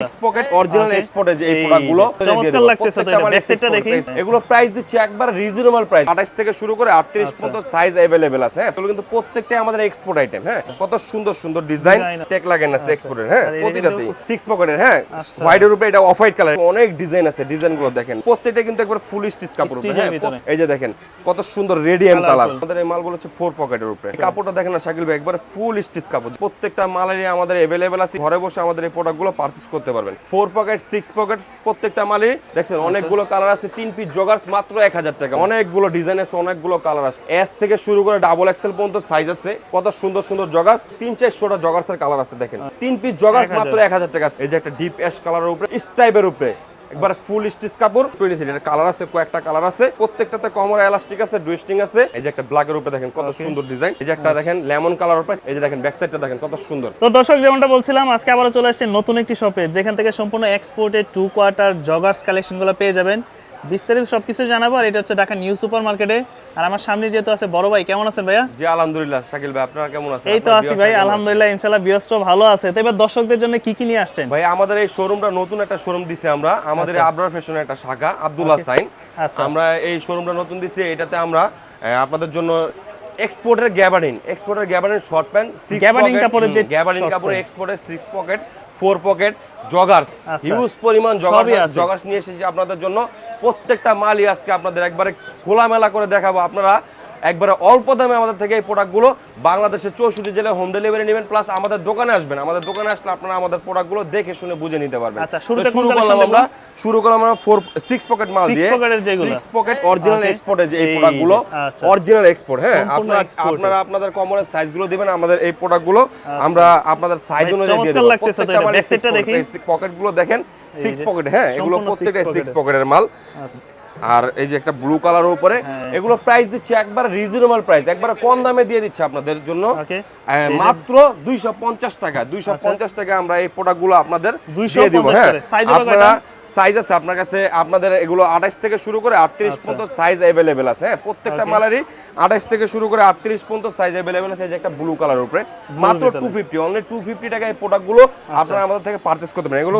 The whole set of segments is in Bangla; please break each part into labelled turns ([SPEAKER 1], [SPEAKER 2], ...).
[SPEAKER 1] Six pocket original
[SPEAKER 2] Okay.
[SPEAKER 1] এক্সপোর্টে যে এই
[SPEAKER 2] এই
[SPEAKER 1] প্রোডাক্টগুলো
[SPEAKER 2] যে, চমৎকার লাগতেছে তো এটা। Back side টা দেখি।
[SPEAKER 1] এগুলো প্রাইস দিচ্ছে একবার রিজনেবল প্রাইস 28 থেকে শুরু করে 38
[SPEAKER 2] আচ্ছা।
[SPEAKER 1] পর্যন্ত সাইজ अवेलेबल আছে হ্যাঁ এগুলো কিন্তু প্রত্যেকটাই আমাদের এক্সপোর্ট আইটেম হ্যাঁ কত সুন্দর সুন্দর ডিজাইন
[SPEAKER 2] Design।
[SPEAKER 1] টেক লাগানো আছে এক্সপোর্টের হ্যাঁ
[SPEAKER 2] আর এটা
[SPEAKER 1] প্রতিটাতেই
[SPEAKER 2] কিন্তু-
[SPEAKER 1] সিক্স পকেটের হ্যাঁ
[SPEAKER 2] আচ্ছা।
[SPEAKER 1] হোয়াইটের উপরে এটা অফ হোয়াইট কালার অনেক ডিজাইন আছে ডিজাইনগুলো দেখেন প্রত্যেকটা কিন্তু একবার ফুল স্টিচ কাপড়
[SPEAKER 2] Stitch এর
[SPEAKER 1] হ্যাঁ
[SPEAKER 2] ভিতরে।
[SPEAKER 1] এই যে দেখেন কত সুন্দর রেডিয়াম কালার
[SPEAKER 2] Colourful।
[SPEAKER 1] আমাদের এই মালগুলো হচ্ছে ফোর পকেটের উপরে এই কাপড়টা দেখেন না শাকিল ভাই একবারে ফুল স্টিচ কাপড় প্রত্যেকটা মালেরই আমাদের अवेलेबल আছে ঘরে বসে আমাদের এই প্রোডাক্টগুলো পারচেজ করতে পারবেন। ফোর পকেট সিক্স পকেট প্রত্যেকটা মালের দেখছেন অনেকগুলো কালার আছে তিন পিস জগার্স মাত্র এক হাজার টাকা। অনেকগুলো ডিজাইন আছে অনেকগুলো কালার আছে। এস থেকে শুরু করে ডাবল এক্সেল পর্যন্ত সাইজ আছে। কত সুন্দর সুন্দর জগার্স তিন চারশোটা জগার্সের কালার আছে দেখেন। তিন পিস জগার্স মাত্র এক হাজার টাকা আছে। এই যে একটা ডিপ অ্যাশ কালারের উপরে স্টাইপের উপরে। একবার ফুল স্টিচ কাপড় টোয়েন্টি থ্রি কালার আছে কয়েকটা কালার আছে প্রত্যেকটাতে কমর এলাস্টিক আছে ডুইস্টিং আছে। এই যে একটা ব্ল্যাক এর উপরে দেখেন কত সুন্দর ডিজাইন এই যে একটা দেখেন লেমন কালার উপরে এই যে দেখেন ব্যাক সাইডটা দেখেন কত সুন্দর।
[SPEAKER 2] তো দর্শক যেমনটা বলছিলাম আজকে আবারও চলে আসছে নতুন একটি শপে যেখান থেকে সম্পূর্ণ এক্সপোর্টেড টু কোয়ার্টার জগার্স কালেকশনগুলো পেয়ে যাবেন। বিস্তারিত সবকিছু জানাব আর এটা হচ্ছে ঢাকা নিউ সুপার মার্কেটে আর আমার সামনে যেহেতু আছে বড় ভাই কেমন আছেন ভাইয়া?
[SPEAKER 1] জি আলহামদুলিল্লাহ শাকিল ভাই আপনারা কেমন আছেন?
[SPEAKER 2] এই তো আছি ভাই আলহামদুলিল্লাহ ইনশাল্লাহ বিয়স্ট ভালো আছে। তো এবার দর্শকদের জন্য কি কি নিয়ে আসছেন?
[SPEAKER 1] ভাই আমাদের এই শোরুমটা নতুন একটা শোরুম দিছি আমরা। আমাদের আবরার ফ্যাশনের একটা শাখা সাইন
[SPEAKER 2] আচ্ছা।
[SPEAKER 1] আমরা এই শোরুমটা নতুন দিছি এটাতে আমরা আপনাদের জন্য এক্সপোর্টের গ্যাবারিন এক্সপোর্টের গ্যাবারিন শর্ট প্যান্ট
[SPEAKER 2] Gabardine কাপড়ের যে
[SPEAKER 1] গ্যাবারিন কাপড়ের। এক্সপোর্টের six pocket four pocket joggers.
[SPEAKER 2] আচ্ছা।
[SPEAKER 1] হিউজ পরিমাণ জগার্স জগার্স নিয়ে এসেছি আপনাদের জন্য। প্রত্যেকটা মালই আজকে আপনাদের একবারে খোলামেলা করে দেখাবো। আপনারা একবারে অল্প দামে আমাদের থেকে এই প্রোডাক্টগুলো বাংলাদেশের চৌষট্টি জেলায় হোম ডেলিভারি নেবেন প্লাস আমাদের দোকানে আসবেন। আমাদের দোকানে আসলে আপনারা আমাদের প্রোডাক্টগুলো দেখে শুনে বুঝে নিতে পারবেন।
[SPEAKER 2] আচ্ছা,
[SPEAKER 1] শুরু করলাম আমরা। শুরু করলাম আমরা ফোর সিক্স পকেট মাল দিয়ে। Six pocket original. এক্সপোর্টে যে এই প্রোডাক্টগুলো
[SPEAKER 2] আচ্ছা।
[SPEAKER 1] অরিজিনাল এক্সপোর্ট হ্যাঁ আপনারা। আপনারা আপনাদের কমরের সাইজগুলো দিবেন আমাদের এই প্রোডাক্টগুলো আমরা আপনাদের সাইজ অনুযায়ী দিয়ে দেবো। পকেটগুলো দেখেন সিক্স পকেট হ্যাঁ এগুলো প্রত্যেকটা সিক্স পকেটের মাল।
[SPEAKER 2] আচ্ছা।
[SPEAKER 1] আর এই যে একটা ব্লু কালারের উপরে
[SPEAKER 2] হ্যাঁ।
[SPEAKER 1] এগুলো প্রাইস দিচ্ছে একবার রিজনেবল প্রাইস একবার কম দামে দিয়ে দিচ্ছে আপনাদের জন্য। মাত্র 250 টাকা 250 টাকা আমরা এই প্রোডাক্টগুলো আপনাদের
[SPEAKER 2] 250
[SPEAKER 1] দিয়ে দিব হ্যাঁ। আপনারা? সাইজ আছে আপনার কাছে আপনাদের এগুলো আঠাশ থেকে শুরু করে আটত্রিশ
[SPEAKER 2] আচ্ছা।
[SPEAKER 1] পর্যন্ত সাইজ অ্যাভেলেবেল আছে হ্যাঁ? প্রত্যেকটা মালারই আঠাশ থেকে শুরু করে আটত্রিশ পর্যন্ত সাইজ অ্যাভেলেবেল আছে একটা ব্লু কালার উপরে। মাত্র
[SPEAKER 2] two
[SPEAKER 1] fifty only two fifty টাকা টাকায় প্রোডাক্টগুলো
[SPEAKER 2] আচ্ছা।
[SPEAKER 1] আপনারা আমাদের থেকে পারচেস করতে পারেন। এগুলো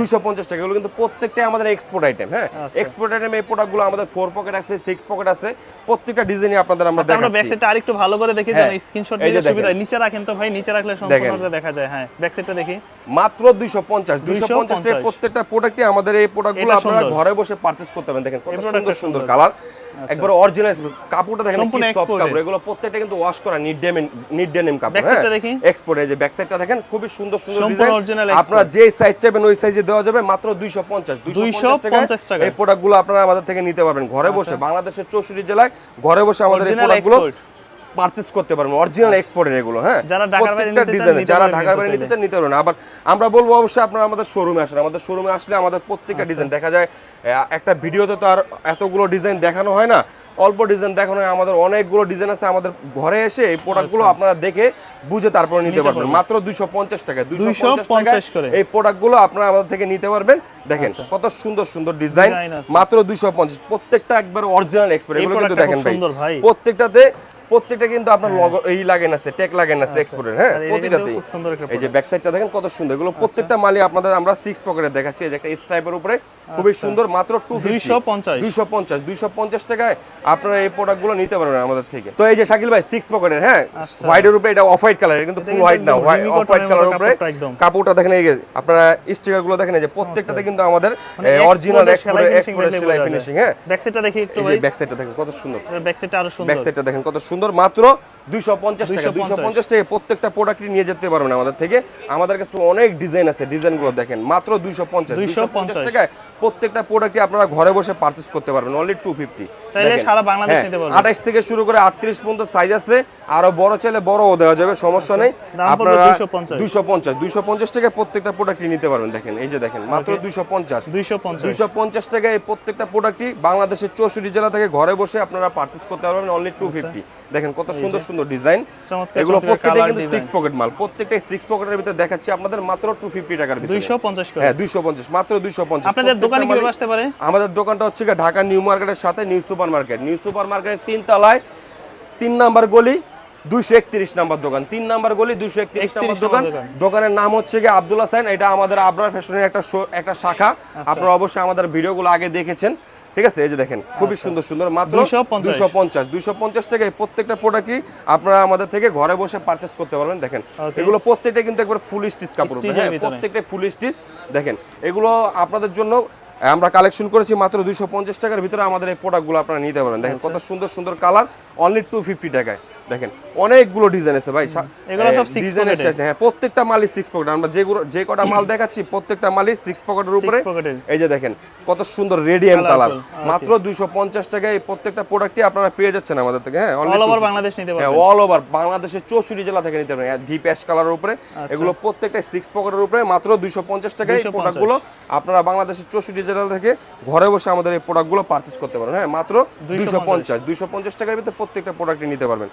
[SPEAKER 2] দুশো
[SPEAKER 1] পঞ্চাশ টাকা। এগুলো কিন্তু প্রত্যেকটাই আমাদের এক্সপোর্ট আইটেম হ্যাঁ?
[SPEAKER 2] আচ্ছা।
[SPEAKER 1] এক্সপোর্ট আইটেম এই প্রোডাক্টগুলো আমাদের ফোর পকেট আছে সিক্স পকেট আছে প্রত্যেকটা ডিজাইনই আপনাদের আমরা
[SPEAKER 2] দেখাচ্ছি আমরা ব্যাকসাইডটা আরেকটু ভালো করে দেখি যেন
[SPEAKER 1] হ্যাঁ। স্ক্রিনশট
[SPEAKER 2] দিয়ে সুবিধা নিচে রাখেন তো ভাই নিচে রাখলে সম্পূর্ণটা দেখা যায় হ্যাঁ। ব্যাকসাইডটা দেখি।
[SPEAKER 1] মাত্র 250 250 টাকা প্রত্যেকটা প্রোডাক্টই আমাদের এই প্রোডাক্টগুলো আপনারা ঘরে বসে পারচেজ করতে পারেন। দেখেন কত সুন্দর সুন্দর। কালার একবার অরিজিনাল কাপড়টা দেখেন কি সফট কাপড়। এগুলো প্রত্যেকটা কিন্তু ওয়াশ করা নিট ডেম নিট ডেনিম কাপড় হ্যাঁ? এক্সপোর্ট এই যে ব্যাক সাইডটা দেখেন খুবই সুন্দর সুন্দর ডিজাইন আপনারা যে সাইজ চাইবেন ওই সাইজে দেওয়া যাবে মাত্র 250 250 টাকা
[SPEAKER 2] 250 টাকায়।
[SPEAKER 1] এই প্রোডাক্টগুলো আপনারা আমাদের থেকে নিতে পারবেন। ঘরে বসে বাংলাদেশের 64 জেলায় ঘরে বসে আমাদের এই প্রোডাক্টগুলো পারচেজ করতে পারবেন অরিজিনাল এক্সপোর্টের এগুলো হ্যাঁ?
[SPEAKER 2] যারা ঢাকার বাইরে
[SPEAKER 1] প্রত্যেকটা
[SPEAKER 2] নিতে চান,
[SPEAKER 1] ডিজাইন যারা ঢাকার বাইরে নিতে চান নিতে পারবেন। আবার আমরা বলব অবশ্যই আপনারা আমাদের শোরুমে আসেন। আমাদের শোরুমে আসলে আমাদের প্রত্যেকটা
[SPEAKER 2] আচ্ছা।
[SPEAKER 1] ডিজাইন দেখা যায়। একটা ভিডিওতে তো আর এতগুলো ডিজাইন দেখানো হয় না। অল্প ডিজাইন দেখানো হয়। আমাদের অনেকগুলো ডিজাইন আছে আমাদের ঘরে এসে এই প্রোডাক্টগুলো
[SPEAKER 2] আচ্ছা।
[SPEAKER 1] আপনারা দেখে বুঝে তারপরে নিতে পারবেন। মাত্র দুইশো পঞ্চাশ টাকা দুইশো পঞ্চাশ
[SPEAKER 2] 250
[SPEAKER 1] টাকায়
[SPEAKER 2] করে।
[SPEAKER 1] এই প্রোডাক্টগুলো আপনারা আমাদের থেকে নিতে পারবেন। দেখেন কত সুন্দর সুন্দর ডিজাইন মাত্র দুইশো পঞ্চাশ। প্রত্যেকটা একবার অরিজিনাল এক্সপোর্ট এগুলো কিন্তু দেখেন ভাই। প্রত্যেকটাতে প্রত্যেকটা কিন্তু আপনার লগো এই লাগেন আছে টেক লাগেন আছে এক্সপোর্টের হ্যাঁ প্রতিটাতেই। এই যে ব্যাক সাইডটা দেখেন কত সুন্দর এগুলো প্রত্যেকটা মালই আপনাদের আমরা সিক্স পকেটে দেখাচ্ছি। এই যে একটা স্ট্রাইপের উপরে খুবই সুন্দর মাত্র টু
[SPEAKER 2] 250
[SPEAKER 1] দুইশো পঞ্চাশ। দুইশো পঞ্চাশ টাকায় আপনারা এই প্রোডাক্টগুলো নিতে পারবেন আমাদের থেকে। তো এই যে শাকিল ভাই সিক্স পকেটের হ্যাঁ
[SPEAKER 2] আচ্ছা।
[SPEAKER 1] হোয়াইটের উপরে এটা অফ হোয়াইট কালার কিন্তু ফুল হোয়াইট না অফ হোয়াইট কালার উপরে
[SPEAKER 2] কাপড়টা।
[SPEAKER 1] দেখেন এই যে আপনারা স্টিকারগুলো দেখেন এই যে প্রত্যেকটাতে কিন্তু আমাদের অরিজিনাল এক্সপোর্টের এক্সপোর্টের সেলাই ফিনিশিং হ্যাঁ।
[SPEAKER 2] ব্যাক সাইডটা দেখি একটু ভাই।
[SPEAKER 1] ব্যাক সাইডটা দেখেন কত সুন্দর।
[SPEAKER 2] ব্যাক সাইডটা আরও সুন্দর।
[SPEAKER 1] ব্যাক সাইডটা দেখেন কত সুন্দর মাত্র দুইশো পঞ্চাশ টাকা
[SPEAKER 2] 250
[SPEAKER 1] দুইশো পঞ্চাশ টাকা প্রত্যেকটা প্রোডাক্টই নিয়ে যেতে পারবেন আমাদের থেকে। আমাদের কাছে অনেক ডিজাইন আছে ডিজাইনগুলো দেখেন মাত্র দুইশো পঞ্চাশ দুইশো পঞ্চাশ।
[SPEAKER 2] 250
[SPEAKER 1] টাকায় প্রত্যেকটা প্রোডাক্টই আপনারা ঘরে বসে পারচেজ করতে পারবেন অনলি টু ফিফটি। আঠাশ থেকে শুরু করে আটত্রিশ পর্যন্ত সাইজ আছে আরও বড় চাইলে বড়ও দেওয়া যাবে সমস্যা নেই। আপনারা
[SPEAKER 2] 250
[SPEAKER 1] দুইশো পঞ্চাশ দুইশো পঞ্চাশ টাকায় প্রত্যেকটা প্রোডাক্টই নিতে পারবেন দেখেন এই যে দেখেন মাত্র দুইশো পঞ্চাশ।
[SPEAKER 2] 250
[SPEAKER 1] দুইশো পঞ্চাশ টাকায় প্রত্যেকটা প্রোডাক্টই বাংলাদেশের চৌষট্টি জেলা থেকে ঘরে বসে আপনারা পারচেস করতে পারবেন অনলি টু ফিফটি দেখেন কত সুন্দর সুন্দর ডিজাইন। এগুলো
[SPEAKER 2] colour
[SPEAKER 1] কিন্তু সিক্স পকেট মাল। প্রত্যেকটাই সিক্স পকেটের ভিতরে দেখাচ্ছি আপনাদের মাত্র টু ফিফটি টাকার ভিতরে।
[SPEAKER 2] 250 করে।
[SPEAKER 1] হ্যাঁ দুইশো পঞ্চাশ মাত্র দুইশো পঞ্চাশ।
[SPEAKER 2] আপনাদের দোকানে কীভাবে আসতে পারে?
[SPEAKER 1] আমাদের দোকানটা হচ্ছে ঢাকা নিউ মার্কেটের সাথে New Super Market. New Super মার্কেটের তিন তলায় তিন নাম্বার গলি দুইশো একত্রিশ নাম্বার দোকান। তিন নাম্বার গলি দুইশো একত্রিশ নাম্বার দোকান। দোকানের নাম হচ্ছে গিয়ে আব্দুল্লাহ সাইন। এটা আমাদের আবরার ফ্যাশনের একটা একটা শাখা।
[SPEAKER 2] আচ্ছা।
[SPEAKER 1] আপনারা অবশ্যই আমাদের ভিডিওগুলো আগে দেখেছেন। ঠিক আছে? এই যে দেখেন খুবই সুন্দর সুন্দর মাত্র
[SPEAKER 2] 250
[SPEAKER 1] দুইশো পঞ্চাশ। দুশো পঞ্চাশ টাকায় প্রত্যেকটা প্রোডাক্টই আপনারা আমাদের থেকে ঘরে বসে পারচেস করতে পারবেন? দেখেন এগুলো প্রত্যেকটা কিন্তু একবার ফুল স্টিচ কাপড়। প্রত্যেকটা ফুল স্টিচ দেখেন এগুলো আপনাদের জন্য আমরা কালেকশন করেছি মাত্র দুইশো পঞ্চাশ টাকার ভিতরে আমাদের এই প্রোডাক্টগুলো আপনারা নিতে পারেন। দেখেন
[SPEAKER 2] আচ্ছা।
[SPEAKER 1] কত সুন্দর সুন্দর কালার অনলি টু ফিফটি টাকায়। দেখেন অনেকগুলো ডিজাইন আছে ভাই।
[SPEAKER 2] এগুলো সব six
[SPEAKER 1] ডিজাইনের। শেষ হ্যাঁ প্রত্যেকটা মালই সিক্স পকেট আমরা যেগুলো যে কটা মাল দেখাচ্ছি প্রত্যেকটা মালই সিক্স পকেটের উপরে। এই যে দেখেন কত সুন্দর রেডিয়াম কালার মাত্র দুইশো পঞ্চাশ টাকায় এই প্রত্যেকটা প্রোডাক্টই আপনারা পেয়ে যাচ্ছেন আমাদের থেকে। হ্যাঁ
[SPEAKER 2] অল ওভার বাংলাদেশ নিতে
[SPEAKER 1] হ্যাঁ
[SPEAKER 2] পারবেন।
[SPEAKER 1] অল ওভার বাংলাদেশের চৌষট্টি জেলা থেকে নিতে পারেন ডিপ অ্যাশ কালারের উপরে। এগুলো প্রত্যেকটা সিক্স পকেটের উপরে। মাত্র দুইশো পঞ্চাশ টাকায় এই
[SPEAKER 2] 250
[SPEAKER 1] প্রোডাক্টগুলো আপনারা বাংলাদেশের চৌষট্টি জেলা থেকে ঘরে বসে আমাদের এই প্রোডাক্টগুলো পারচেস করতে পারেন হ্যাঁ মাত্র দুইশো পঞ্চাশ। দুইশো পঞ্চাশ। টাকার ভিতরে প্রত্যেকটা প্রোডাক্টই নিতে পারবেন।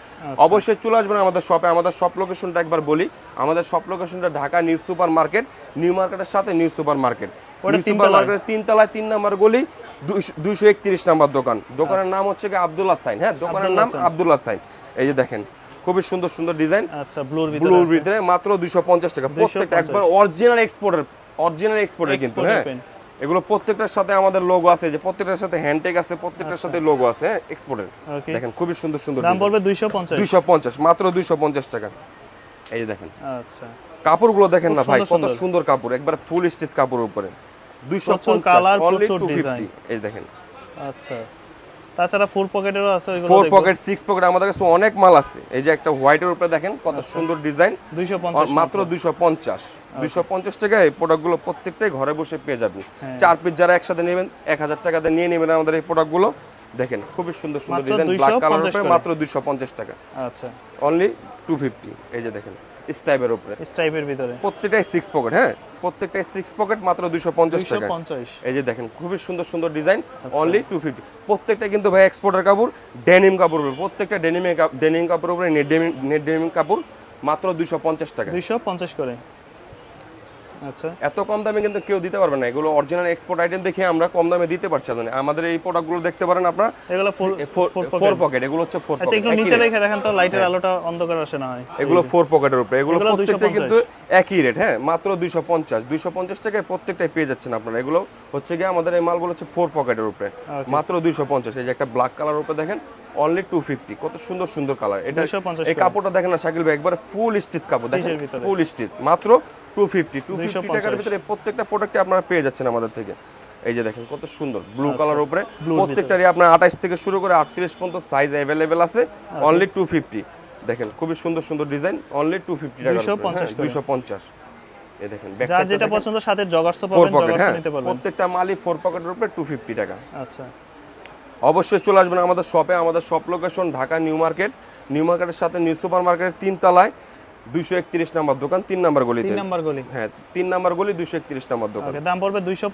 [SPEAKER 1] অবশ্যই চলে আসবেন আমাদের শপে আমাদের শপ লোকেশনটা একবার বলি। আমাদের শপ লোকেশনটা Dhaka New Super Market New মার্কেটের সাথে নিউ সুপার মার্কেট।
[SPEAKER 2] ওটা
[SPEAKER 1] নিউ সুপার মার্কেটের তিনতলায় তিন নাম্বার গলি দুইশো একত্রিশ নাম্বার দোকান। দোকানের নাম হচ্ছে কি আব্দুল্লাহ সাইন হ্যাঁ দোকানের নাম
[SPEAKER 2] আব্দুল্লাহ সাইন।
[SPEAKER 1] এই যে দেখেন খুবই সুন্দর সুন্দর ডিজাইন।
[SPEAKER 2] আচ্ছা ব্লুর ভিতরে
[SPEAKER 1] মাত্র দুইশো পঞ্চাশ টাকা। প্রত্যেকটা একবার অরিজিনাল এক্সপোর্টের অরিজিনাল এক্সপোর্টের কিন্তু হ্যাঁ। এগুলো প্রত্যেকটার সাথে আমাদের লোগো আছে যে প্রত্যেকটার সাথে হ্যান্ডটেক আছে প্রত্যেকটার সাথে লোগো আছে এক্সপোর্টের দেখেন খুবই সুন্দর সুন্দর
[SPEAKER 2] দাম পড়বে 250
[SPEAKER 1] দুইশো পঞ্চাশ মাত্র দুইশো পঞ্চাশ টাকা। এই যে দেখেন।
[SPEAKER 2] আচ্ছা।
[SPEAKER 1] কাপড়গুলো দেখেন না ভাই কত
[SPEAKER 2] সুন্দর।
[SPEAKER 1] কাপড় একবার ফুল স্টিচ কাপড়ের উপরে। দুইশো
[SPEAKER 2] প্রচুর
[SPEAKER 1] পঞ্চাশ
[SPEAKER 2] colour,
[SPEAKER 1] অনলি
[SPEAKER 2] প্রচুর
[SPEAKER 1] টু
[SPEAKER 2] design।
[SPEAKER 1] ফিফটি এই দেখেন।
[SPEAKER 2] আচ্ছা। তাছাড়া ফুল পকেটেরও আছে ওইগুলো
[SPEAKER 1] ফোর পকেট সিক্স পকেট আমাদের কাছে অনেক মাল আছে। এই যে একটা হোয়াইটের উপরে দেখেন কত
[SPEAKER 2] আচ্ছা।
[SPEAKER 1] সুন্দর ডিজাইন
[SPEAKER 2] 250
[SPEAKER 1] মাত্র দুইশো পঞ্চাশ। দুইশো পঞ্চাশ টাকায় এই প্রোডাক্টগুলো প্রত্যেকটাই ঘরে বসে পেয়ে যাবেন।
[SPEAKER 2] হ্যাঁ।
[SPEAKER 1] চার পিস যারা একসাথে নেবেন নিয়ে নেবেন আমাদের এই প্রোডাক্টগুলো দেখেন খুবই সুন্দর সুন্দর ডিজাইন ব্ল্যাক কালার উপরে মাত্র টাকা।
[SPEAKER 2] আচ্ছা।
[SPEAKER 1] অনলি টু ফিফটি এই যে দেখেন। স্টাইপের উপরে।
[SPEAKER 2] স্টাইপের ভিতরে।
[SPEAKER 1] প্রত্যেকটাই সিক্স পকেট হ্যাঁ? প্রত্যেকটাই সিক্স পকেট মাত্র দুইশো পঞ্চাশ টাকা
[SPEAKER 2] 250
[SPEAKER 1] এই যে দেখেন খুবই সুন্দর সুন্দর ডিজাইন। অনলি টু ফিফটি প্রত্যেকটা কিন্তু ভাই এক্সপোর্টের কাপড় ডেনিম কাপড় উপরে। প্রত্যেকটা ডেনিমে ডেনিম কাপড় উপরে নেট ডেনিম কাপড় মাত্র দুইশো পঞ্চাশ টাকা
[SPEAKER 2] 250 করে। আচ্ছা
[SPEAKER 1] এত কম দামে কিন্তু কেউ দিতে পারবে না। এগুলো অরিজিনাল এক্সপোর্ট আইটেম দেখে আমরা কম দামে দিতে পারছি না। আমাদের এই প্রোডাক্টগুলো দেখতে পারেন আপনারা।
[SPEAKER 2] এগুলো।
[SPEAKER 1] ফোর পকেট এগুলো হচ্ছে ফোর
[SPEAKER 2] আচ্ছা একটু নিচে রেখে দেখেন তো লাইটের আলোটা অন্ধকার আসে না। হয়
[SPEAKER 1] এগুলো ফোর পকেটের উপরে। এগুলো প্রত্যেকটা কিন্তু একই রেট হ্যাঁ মাত্র দুইশো পঞ্চাশ। দুইশো পঞ্চাশ টাকায় প্রত্যেকটাই পেয়ে যাচ্ছেন আপনারা। এগুলো হচ্ছে গিয়ে আমাদের এই মালগুলো হচ্ছে ফোর পকেটের উপরে। মাত্র দুইশো পঞ্চাশ। এই যে একটা ব্ল্যাক কালার উপরে দেখেন অনলি টু ফিফটি কত সুন্দর সুন্দর কালার এটা
[SPEAKER 2] 250
[SPEAKER 1] এই কাপড়টা দেখেন না শাকিল ভাই একবারে ফুল স্টিচ কাপড়। দেখেন ফুল স্টিচ মাত্র টু ফিফটি টু ফিফটি
[SPEAKER 2] 250
[SPEAKER 1] টাকার ভিতরে প্রত্যেকটা প্রোডাক্টে আপনারা পেয়ে যাচ্ছেন আমাদের থেকে। এই যে দেখেন কত সুন্দর ব্লু কালার উপরে
[SPEAKER 2] আচ্ছা।
[SPEAKER 1] প্রত্যেকটারই আপনার আঠাইশ থেকে শুরু করে আটত্রিশ পর্যন্ত সাইজ অ্যাভেলেবেল আছে অনলি টু ফিফটি দেখেন খুবই সুন্দর সুন্দর ডিজাইন অনলি টু ফিফটি টাকা
[SPEAKER 2] 250
[SPEAKER 1] দুইশো পঞ্চাশ এই দেখেন
[SPEAKER 2] যেটা পছন্দ সাথে পাবেন
[SPEAKER 1] পকেট হ্যাঁ
[SPEAKER 2] নিতে পারবেন।
[SPEAKER 1] প্রত্যেকটা মালই ফোর পকেটের উপরে টু ফিফটি টাকা।
[SPEAKER 2] আচ্ছা।
[SPEAKER 1] অবশ্যই চলে আসবেন আমাদের শপে আমাদের shop location Dhaka New Market. New মার্কেটের সাথে নিউ সুপার মার্কেটের তিন তলায় দুইশো একত্রিশ নাম্বার দোকান তিন নাম্বার গলি
[SPEAKER 2] তিন নাম্বার গলি।
[SPEAKER 1] হ্যাঁ তিন নাম্বার গলি দুইশো একত্রিশ নাম্বার দোকান।
[SPEAKER 2] দাম পড়বে
[SPEAKER 1] দুইশো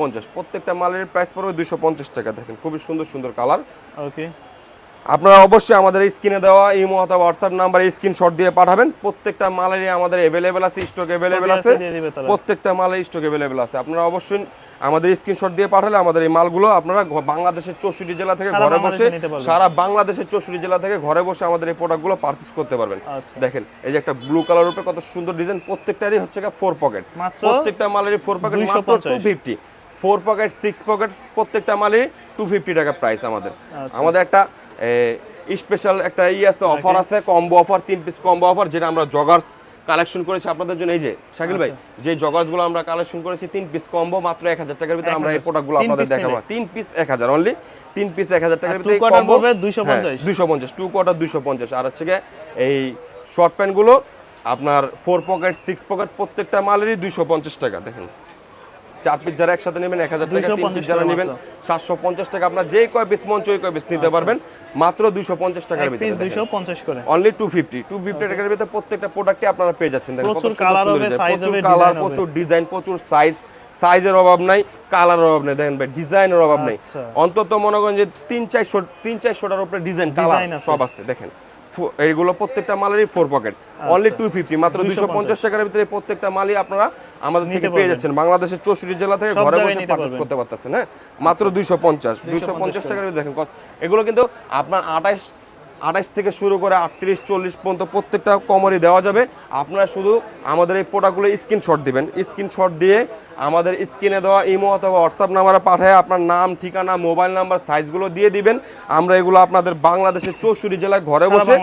[SPEAKER 1] পঞ্চাশ। প্রত্যেকটা মালের প্রাইস পড়বে দুইশো পঞ্চাশ টাকা দেখেন। খুবই সুন্দর সুন্দর কালার
[SPEAKER 2] ওকে।
[SPEAKER 1] আপনারা অবশ্যই আমাদের স্ক্রিনে দেওয়া ইমো অথবা হোয়াটসঅ্যাপ নাম্বারে স্ক্রিনশট দিয়ে পাঠাবেন প্রত্যেকটা মালেরই আমাদের অ্যাভেলেবেল আছে স্টক অ্যাভেলেবেল আছে। প্রত্যেকটা মালের স্টক অ্যাভেলেবেল আছে আপনারা অবশ্যই আমাদের স্ক্রিনশট দিয়ে পাঠালে আমাদের এই মালগুলো আপনারা বাংলাদেশের চৌষট্টি জেলা থেকে ঘরে বসে। সারা বাংলাদেশের চৌষট্টি জেলা থেকে ঘরে বসে আমাদের এই প্রোডাক্টগুলো পারচেস করতে পারবেন
[SPEAKER 2] আচ্ছা।
[SPEAKER 1] দেখেন এই যে একটা ব্লু কালার উপরে কত সুন্দর ডিজাইন প্রত্যেকটারই হচ্ছে ফোর পকেট প্রত্যেকটা মালেরই ফোর পকেট মাত্র two fifty four pocket six pocket প্রত্যেকটা মালেরই টু ফিফটি টাকা প্রাইস আমাদের
[SPEAKER 2] আচ্ছা।
[SPEAKER 1] আমাদের একটা স্পেশাল একটা ই আছে অফার আছে কম্বো অফার তিন পিস কম্বো অফার যেটা আমরা জগার্স কালেকশন করেছি আপনাদের জন্য। এই যে শাকিল ভাই
[SPEAKER 2] আচ্ছা।
[SPEAKER 1] যে জগার্সগুলো আমরা কালেকশন করেছি তিন পিস কম্বো মাত্র এক হাজার টাকার ভিতরে আমরা এই
[SPEAKER 2] 1000 প্রোডাক্টগুলো
[SPEAKER 1] আপনাদের দেখাবো। তিন পিস এক হাজার অনলি তিন পিস এক হাজার টাকার ভিতরে কম্বো
[SPEAKER 2] পড়বে 250
[SPEAKER 1] দুইশো পঞ্চাশ টু কোয়ার্টার দুইশো পঞ্চাশ। আর হচ্ছে এই শর্ট প্যান্টগুলো আপনার ফোর পকেট সিক্স পকেট প্রত্যেকটা মালেরই দুইশো পঞ্চাশ টাকা দেখেন। চার পিস যারা একসাথে নেবেন এক হাজার টাকা তিন পিস যারা নেবেন সাতশো পঞ্চাশ টাকা আপনার যে কয় পিস মঞ্চ ওই কয় পিস নিতে পারবেন। মাত্র দুইশো পঞ্চাশ টাকার ভিতরে
[SPEAKER 2] পিস 250 করে।
[SPEAKER 1] Only two fifty two fifty টাকার ভিতরে প্রত্যেকটা প্রোডাক্টে আপনারা পেয়ে যাচ্ছেন। দেখেন
[SPEAKER 2] প্রচুর
[SPEAKER 1] কালার প্রচুর ডিজাইন প্রচুর সাইজ সাইজের অভাব নাই কালারের অভাব নেই। দেখেন ভাই ডিজাইনের অভাব নেই।
[SPEAKER 2] আচ্ছা।
[SPEAKER 1] অন্তত মনে করেন যে তিন চারশো তিন চারশোটার উপরে ডিজাইন কালার
[SPEAKER 2] আছে।
[SPEAKER 1] সব আসছে দেখেন এইগুলো প্রত্যেকটা মালেরই four pocket only two fifty মাত্র দুইশো পঞ্চাশ টাকার ভিতরে প্রত্যেকটা মালই আপনারা আমাদের থেকে পেয়ে যাচ্ছেন। বাংলাদেশের চৌষট্টি জেলা থেকে ঘরে বসে পার্চেস
[SPEAKER 2] পারচেস
[SPEAKER 1] করতে পারতেছেন হ্যাঁ? মাত্র দুইশো পঞ্চাশ। দুইশো পঞ্চাশ টাকার ভিতরে দেখেন এগুলো কিন্তু আপনার আঠাশ আঠাশ থেকে শুরু করে আটত্রিশ চল্লিশ পর্যন্ত প্রত্যেকটা কমরই দেওয়া যাবে। আপনারা শুধু আমাদের এই প্রোডাক্টগুলো স্ক্রিনশট দিবেন। স্ক্রিনশট দিয়ে আমাদের স্ক্রিনে দেওয়া ইমো অথবা হোয়াটসঅ্যাপ নাম্বারে পাঠায় আপনার নাম ঠিকানা মোবাইল নাম্বার সাইজগুলো দিয়ে দিবেন। আমরা এগুলো আপনাদের বাংলাদেশের চৌষট্টি জেলায় ঘরে বসে?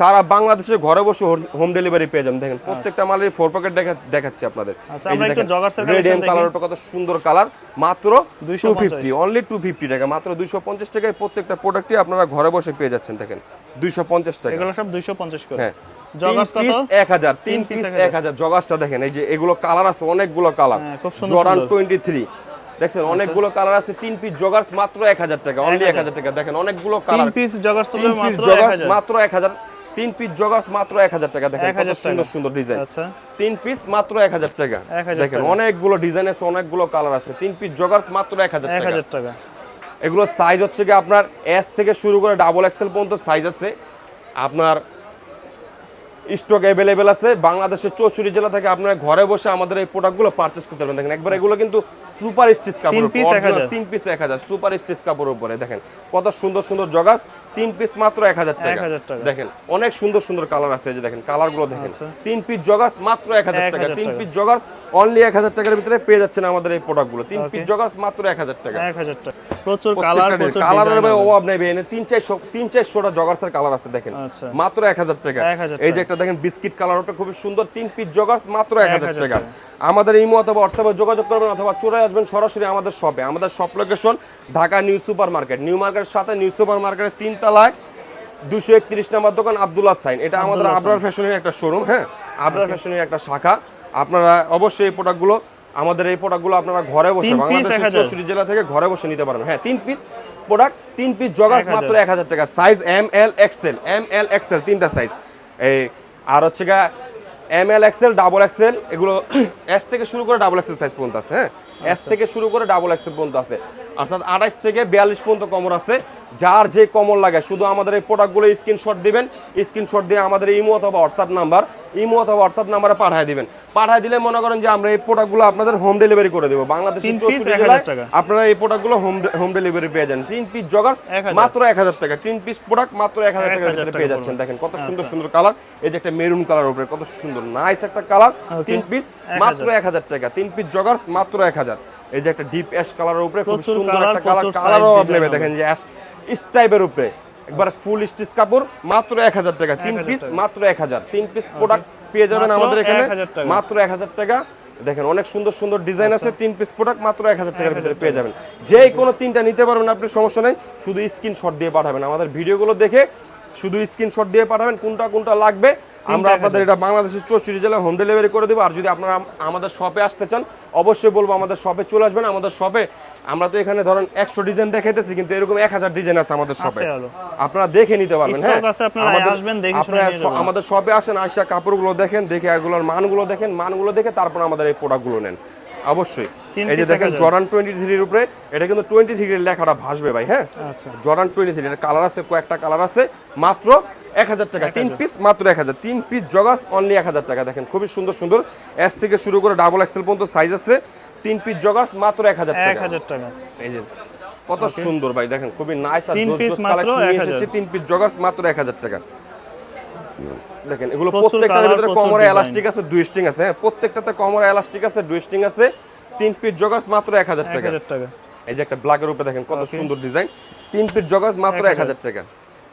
[SPEAKER 1] সারা বাংলাদেশে ঘরে বসে হোম ডেলিভারি পেয়ে যাবেন। দেখেন প্রত্যেকটা মালের ফোর প্যাকেট দেখাচ্ছি আপনাদের।
[SPEAKER 2] আচ্ছা, কালার একটু joggers এর
[SPEAKER 1] রেড
[SPEAKER 2] collection
[SPEAKER 1] এম
[SPEAKER 2] দেখি।
[SPEAKER 1] কালারটা কত সুন্দর কালার মাত্র
[SPEAKER 2] 250
[SPEAKER 1] two fifty only two fifty টাকা মাত্র দুইশো পঞ্চাশ টাকায় প্রত্যেকটা প্রোডাক্টই আপনারা ঘরে বসে পেয়ে যাচ্ছেন দেখেন। দুইশো পঞ্চাশ টাকা।
[SPEAKER 2] এগুলো সব 250 করে।
[SPEAKER 1] হ্যাঁ।
[SPEAKER 2] জগার্স কত?
[SPEAKER 1] এক হাজার তিন
[SPEAKER 2] তিন
[SPEAKER 1] পিস
[SPEAKER 2] piece
[SPEAKER 1] এক হাজার। জগাসটা দেখেন এই যে এগুলো কালার আছে অনেকগুলো কালার।
[SPEAKER 2] হ্যাঁ,
[SPEAKER 1] জরান
[SPEAKER 2] সুন্দর। আচ্ছা।
[SPEAKER 1] দেখছেন অনেকগুলো কালার আছে তিন পিস জগার্স মাত্র এক হাজার টাকা অনলি এক হাজার। টাকা। দেখেন অনেকগুলো কালার।
[SPEAKER 2] পিস জগার্স
[SPEAKER 1] তিন পিস জগার্স
[SPEAKER 2] 1000
[SPEAKER 1] মাত্র এক হাজার তিন পিস জগার্স মাত্র এক হাজার টাকা। দেখেন কত সুন্দর সুন্দর ডিজাইন
[SPEAKER 2] আচ্ছা।
[SPEAKER 1] তিন পিস মাত্র এক হাজার টাকা। দেখেন। অনেকগুলো ডিজাইন আছে অনেকগুলো কালার আছে। তিন পিস জগার্স মাত্র এক হাজার টাকা।
[SPEAKER 2] 1000 টাকা।
[SPEAKER 1] এগুলো সাইজ হচ্ছে কি আপনার এস থেকে শুরু করে ডাবল এক্সেল পর্যন্ত সাইজ আছে। আপনার স্টক অ্যাভেলেবেল আছে। বাংলাদেশের চৌচুরি জেলা থেকে আপনারা ঘরে বসে আমাদের এই প্রোডাক্টগুলো পারচেস করতে পারবেন। দেখেন একবার এগুলো কিন্তু সুপার স্টিচ কাপড়
[SPEAKER 2] তিন piece 1000
[SPEAKER 1] তিন পিস দেখা যায় সুপার স্টিচ কাপড়ের উপরে। দেখেন কত সুন্দর সুন্দর জগাস তিন পিস মাত্র এক হাজার টাকা। দেখেন অনেক সুন্দর সুন্দর কালার আছে এই যে দেখেন কালারগুলো দেখেন।
[SPEAKER 2] আচ্ছা।
[SPEAKER 1] তিন পিস জগার্স মাত্র এক হাজার টাকা। তিন পিস জগার্স অনলি এক হাজার টাকার ভিতরে পেয়ে যাচ্ছেন আমাদের এই প্রোডাক্টগুলো তিন পিস জগার্স মাত্র এক হাজার টাকা।
[SPEAKER 2] প্রচুর কালার
[SPEAKER 1] কালারের
[SPEAKER 2] ডিজাইন
[SPEAKER 1] অভাব নেই এনে তিন চারশো তিন চারশোটা জগার্সের কালার আছে দেখেন। মাত্র এক হাজার টাকা। এই যে একটা দেখেন বিস্কিট কালার ওটা খুবই সুন্দর। তিন পিস জগার্স মাত্র এক হাজার টাকা। আমাদের ইমো অথবা হোয়াটসঅ্যাপে যোগাযোগ করবেন অথবা চলে আসবেন সরাসরি আমাদের শপে আমাদের shop location Dhaka new super market new মার্কেটের সাথে নিউ সুপার মার্কেটের তিন তলায় দুশো একত্রিশ নাম্বার দোকান আব্দুল্লাহ সাইন এটা আমাদের আবরার ফ্যাশনের একটা শোরুম হ্যাঁ? আবরার ফ্যাশনের একটা শাখা। আপনারা অবশ্যই এই প্রোডাক্টগুলো আমাদের এই প্রোডাক্টগুলো আপনারা ঘরে বসে বাংলাদেশের চৌষট্টি জেলা থেকে ঘরে বসে নিতে পারবেন হ্যাঁ তিন পিস প্রোডাক্ট তিন পিস জগার্স মাত্র এক হাজার টাকা। Size M L XL M L XL তিনটা সাইজ এই আর হচ্ছে গা M L XL double XL এগুলো এস থেকে শুরু করে ডাবল এক্সেল সাইজ পর্যন্ত আছে হ্যাঁ? এস থেকে শুরু করে ডাবল এক্সেল পর্যন্ত আছে। অর্থাৎ আঠাইশ থেকে বিয়াল্লিশ পর্যন্ত কমর আছে। যার যে কমর লাগে শুধু আমাদের এই প্রোডাক্টগুলো স্ক্রিনশট দিবেন স্ক্রিনশট দিয়ে আমাদের ইমো অথবা হোয়াটসঅ্যাপ নাম্বার ইমো অথবা হোয়াটসঅ্যাপ নাম্বারে পাঠিয়ে দিবেন। পাঠিয়ে দিলে মনে করেন যে আমরা এই প্রোডাক্টগুলো আপনাদের হোম ডেলিভারি করে দেবো। বাংলাদেশের
[SPEAKER 2] তিন piece
[SPEAKER 1] চৌষট্টি
[SPEAKER 2] 1000
[SPEAKER 1] জেলায়
[SPEAKER 2] টাকা।
[SPEAKER 1] আপনারা এই প্রোডাক্টগুলো হোম হোম ডেলিভারি পেয়ে যান। তিন পিস জগার্স মাত্র এক হাজার টাকা। তিন পিস প্রোডাক্ট মাত্র এক হাজার টাকার
[SPEAKER 2] 1000
[SPEAKER 1] ভিতরে
[SPEAKER 2] টাকা
[SPEAKER 1] পেয়ে যাচ্ছেন। দেখেন কত সুন্দর সুন্দর কালার এই যে একটা মেরুন কালার উপরে কত সুন্দর নাইস একটা কালার তিন পিস মাত্র এক হাজার টাকা। তিন পিস জগার্স মাত্র এক হাজার। এই যে একটা ডিপ অ্যাশ কালারের উপরে খুব সুন্দর একটা কালার কালারও আপনি দেখেন যে অ্যাশ স্টাইপের উপরে। একবার ফুল স্টিচ কাপড় মাত্র এক হাজার টাকা। তিন পিস মাত্র এক হাজার। তিন পিস প্রোডাক্ট পেয়ে যাবেন আমাদের এখানে। মাত্র এক হাজার টাকা। দেখেন অনেক সুন্দর সুন্দর ডিজাইন
[SPEAKER 2] আচ্ছা।
[SPEAKER 1] আছে তিন পিস প্রোডাক্ট মাত্র এক হাজার টাকার ভিতরে পেয়ে যাবেন। যে কোনো তিনটা নিতে পারবেন আপনি সমস্যা নেই। শুধু স্ক্রিনশট দিয়ে পাঠাবেন। আমাদের ভিডিওগুলো দেখে শুধু স্ক্রিনশট দিয়ে পাঠাবেন কোনটা কোনটা লাগবে। আমরা আপনাদের এটা বাংলাদেশের চৌষট্টি জেলায় হোম ডেলিভারি করে দেবো। আর যদি আপনারা আমাদের শপে আসতে চান অবশ্যই বলব আমাদের শপে চলে আসবেন। আমাদের শপে আমরা তো এখানে ধরেন একশো ডিজাইন দেখাইতেছি কিন্তু এরকম এক হাজার ডিজাইন আছে আমাদের শপে আপনারা দেখে নিতে পারবেন হ্যাঁ? আমাদের- শপে আসেন আইসা কাপড়গুলো দেখেন দেখে এগুলোর মানগুলো দেখেন মানগুলো দেখে তারপর আমাদের এই প্রোডাক্টগুলো নেন। অবশ্যই। এই যে দেখেন
[SPEAKER 2] 1000
[SPEAKER 1] জর্ডান টোয়েন্টি থ্রির উপরে এটা কিন্তু টোয়েন্টি থ্রির লেখাটা ভাসবে ভাই হ্যাঁ? জর্ডান টোয়েন্টি থ্রি এটা কালার আছে কয়েকটা কালার আছে মাত্র এক হাজার টাকা তিন পিস মাত্র এক হাজার। তিন পিস জগার্স অনলি এক হাজার টাকা। দেখেন খুবই সুন্দর সুন্দর। এস থেকে শুরু করে ডাবল এক্সেল পর্যন্ত সাইজ আছে। তিন পিস জগার্স মাত্র এক হাজার টাকা।
[SPEAKER 2] 1000 টাকা।
[SPEAKER 1] এই যে কত সুন্দর ভাই দেখেন খুবই নাইস আর জোস কালেকশন এসেছি। তিন পিস জগার্স মাত্র এক হাজার টাকা। দেখেন এগুলো প্রত্যেকটার ভিতরে কমরে এলাস্টিক আছে দুই স্ট্রিং আছে। হ্যাঁ প্রত্যেকটাতে কমরে এলাস্টিক আছে দুই স্ট্রিং আছে। তিন পিস জগার্স মাত্র এক হাজার টাকা।
[SPEAKER 2] 1000 টাকা।
[SPEAKER 1] এই যে একটা ব্ল্যাকের উপরে দেখেন কত সুন্দর ডিজাইন তিন পিস জগার্স মাত্র এক হাজার টাকা।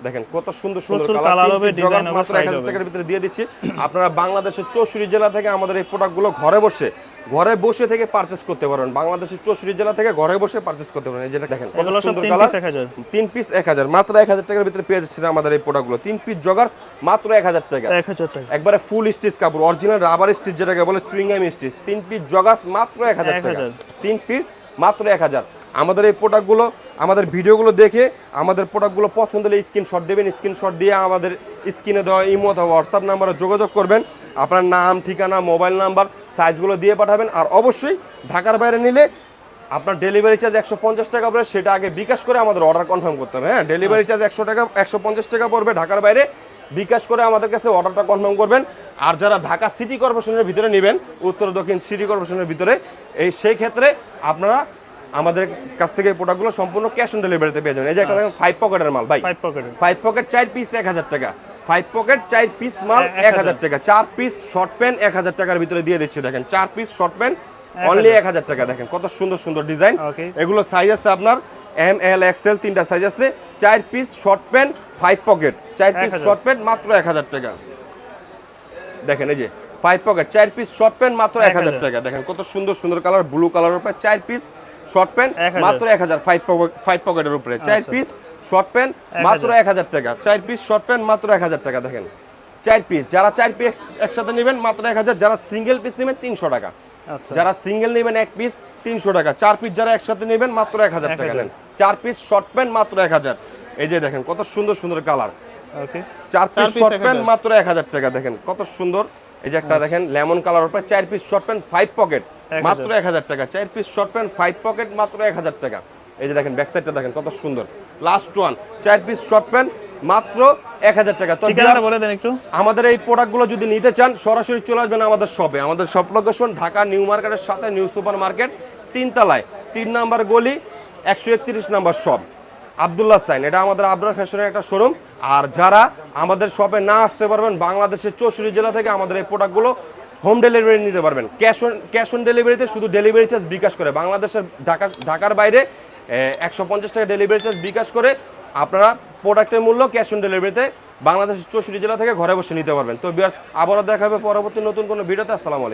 [SPEAKER 1] দেখেন কত সুন্দর সুন্দর কালার
[SPEAKER 2] হবে,
[SPEAKER 1] জগার্স
[SPEAKER 2] হবে,
[SPEAKER 1] মাত্র এক
[SPEAKER 2] size
[SPEAKER 1] হাজার
[SPEAKER 2] হবে।
[SPEAKER 1] টাকার ভিতরে দিয়ে দিচ্ছি। আপনারা বাংলাদেশের চৌষট্টি জেলা থেকে আমাদের এই প্রোডাক্টগুলো ঘরে বসে ঘরে বসে থেকে পারচেস করতে পারবেন বাংলাদেশের চৌষট্টি জেলা থেকে ঘরে বসে পারচেস করতে পারবেন এই যেটা দেখেন কত সুন্দর
[SPEAKER 2] তিন
[SPEAKER 1] কালার
[SPEAKER 2] পিস 1000
[SPEAKER 1] তিন পিস এক হাজার। মাত্র এক হাজার টাকার ভিতরে পেয়ে যাচ্ছেন আমাদের এই প্রোডাক্টগুলো তিন পিস জগার্স মাত্র এক হাজার টাকা।
[SPEAKER 2] 1000 টাকা।
[SPEAKER 1] একবারে ফুল স্টিচ কাপড় অরিজিনাল রাবার স্টিচ যেটাকে বলে চুইংগাম স্টিচ তিন পিস জগাস মাত্র এক হাজার টাকা।
[SPEAKER 2] 1000
[SPEAKER 1] তিন পিস মাত্র এক হাজার। আমাদের এই প্রোডাক্টগুলো আমাদের ভিডিওগুলো দেখে আমাদের প্রোডাক্টগুলো পছন্দ হলে স্ক্রিনশট দেবেন স্ক্রিনশট দিয়ে আমাদের স্ক্রিনে দেওয়া ইমো অথবা হোয়াটসঅ্যাপ নাম্বারে যোগাযোগ করবেন। আপনার নাম ঠিকানা মোবাইল নাম্বার সাইজগুলো দিয়ে পাঠাবেন আর অবশ্যই ঢাকার বাইরে নিলে আপনার ডেলিভারি চার্জ একশো পঞ্চাশ টাকা পড়বে সেটা আগে বিকাশ করে আমাদের অর্ডার কনফার্ম করতে হবে হ্যাঁ? ডেলিভারি চার্জ একশো টাকা একশো পঞ্চাশ টাকা পড়বে ঢাকার বাইরে বিকাশ করে আমাদের কাছে অর্ডারটা কনফার্ম করবেন। আর যারা ঢাকা সিটি কর্পোরেশনের ভিতরে নেবেন উত্তর দক্ষিণ সিটি কর্পোরেশনের ভিতরে এই সেই ক্ষেত্রে আপনারা আমাদের কাছ থেকে এই প্রোডাক্টগুলো সম্পূর্ণ ক্যাশ অন ডেলিভারিতে পেয়ে যাবেন। এই যে একটা দেখেন ফাইভ পকেটের মাল ভাই।
[SPEAKER 2] ফাইভ পকেটের
[SPEAKER 1] ফাইভ পকেট চার পিস এক হাজার টাকা। ফাইভ পকেট চার পিস মাল
[SPEAKER 2] এক
[SPEAKER 1] এক হাজার টাকা। চার পিস শর্ট প্যান্ট এক হাজার টাকার ভিতরে দিয়ে দিচ্ছি দেখেন। চার পিস শর্ট প্যান্ট অনলি এক হাজার টাকা দেখেন। কত সুন্দর সুন্দর ডিজাইন এগুলো সাইজ আছে আপনার এম এল এক্সেল তিনটা সাইজ আছে। চার piece short pant five pocket চার পিস
[SPEAKER 2] 1000
[SPEAKER 1] শর্ট প্যান্ট মাত্র এক হাজার টাকা। দেখেন এই যে ফাইভ পকেট চার পিস শর্ট প্যান্ট মাত্র এক হাজার টাকা। দেখেন কত সুন্দর সুন্দর কালার ব্লু কালারের উপরে চার পিস শর্ট প্যান্ট মাত্র এক হাজার ফাইভ ফাইভ পকেটের উপরে। চার
[SPEAKER 2] আচ্ছা।
[SPEAKER 1] পিস শর্ট প্যান্ট মাত্র এক হাজার টাকা। চার পিস শর্ট প্যান্ট মাত্র এক হাজার টাকা দেখেন। চার পিস যারা চার পিস একসাথে নেবেন মাত্র এক হাজার। যারা সিঙ্গেল পিস নেবেন তিনশো টাকা।
[SPEAKER 2] আচ্ছা।
[SPEAKER 1] যারা সিঙ্গেল নেবেন এক পিস তিনশো টাকা। চার পিস যারা একসাথে নেবেন মাত্র এক হাজার টাকা নেন। চার পিস শর্ট প্যান্ট মাত্র এক হাজার। এই যে দেখেন কত সুন্দর সুন্দর কালার চার পিস শর্ট প্যান্ট মাত্র এক হাজার টাকা দেখেন কত সুন্দর। এই যে একটা দেখেন লেমন কালার উপরে চার piece short pant five pocket
[SPEAKER 2] 1000
[SPEAKER 1] মাত্র এক হাজার টাকা। চার piece short pant five pocket মাত্র এক হাজার টাকা। এই যে দেখেন ব্যাক সাইডটা দেখেন কত সুন্দর। লাস্ট ওয়ান চার পিস শর্ট প্যান্ট মাত্র এক হাজার টাকা। তো
[SPEAKER 2] বলে দেন একটু।
[SPEAKER 1] আমাদের এই প্রোডাক্টগুলো যদি নিতে চান সরাসরি চলে আসবেন আমাদের শপে আমাদের শপ লোকেশন ঢাকা নিউ মার্কেটের সাথে নিউ সুপার মার্কেট তিনতলায়। তিন নাম্বার গলি একশো একত্রিশ নাম্বার শপ আবদুল্লাহ সাইন এটা আমাদের আবরার ফ্যাশনের একটা শোরুম আর যারা আমাদের শপে না আসতে পারবেন বাংলাদেশের চৌষট্টি জেলা থেকে আমাদের এই প্রোডাক্টগুলো হোম ডেলিভারি নিতে পারবেন। ক্যাশ অন ক্যাশ অন ডেলিভারিতে শুধু ডেলিভারি চার্জ বিকাশ করে। বাংলাদেশের ঢাকা, ঢাকার বাইরে একশো পঞ্চাশ টাকা ডেলিভারি চার্জ বিকাশ করে আপনারা প্রোডাক্টের মূল্য ক্যাশ অন ডেলিভারিতে বাংলাদেশের চৌষট্টি জেলা থেকে ঘরে বসে নিতে পারবেন। তো বিয়ার্স, আবারও দেখা হবে পরবর্তী নতুন কোনো ভিডিওতে। আসসালামু আলাইকুম।